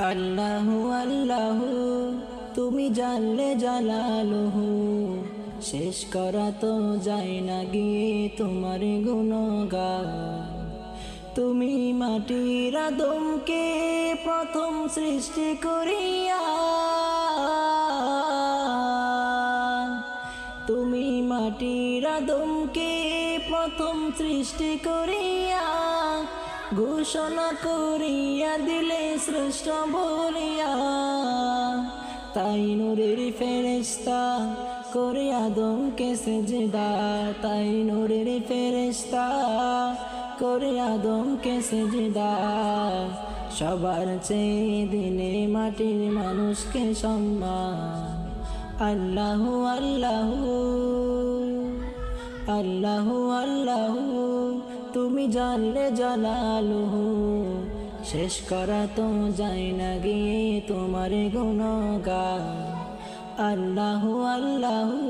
আল্লাহু আল্লাহু, তুমি জানলে জালালুহু। শেষ করা তো যায় না গিয়ে তোমার গুণগান। তুমি মাটির আদমকে প্রথম সৃষ্টি করিয়া তুমি মাটির আদমকে প্রথম সৃষ্টি করিয়া ঘোষণা করিয়া দিলে শ্রেষ্ঠ বলিয়া, তাই নূরের ফেরেস্তা করে আদমকে সেজদা, তাই নূরের ফেরেস্তা করে আদমকে সেজদা। সবার চেয়ে দিনে মাটির মানুষকে সম্মান। আল্লাহু আল্লাহু। আল্লাহু আল্লাহু, তুমি জানলে জালালুহু। শেষ করা তো যায় না গিয়ে তোমার গুণগান আল্লাহ, আল্লাহু।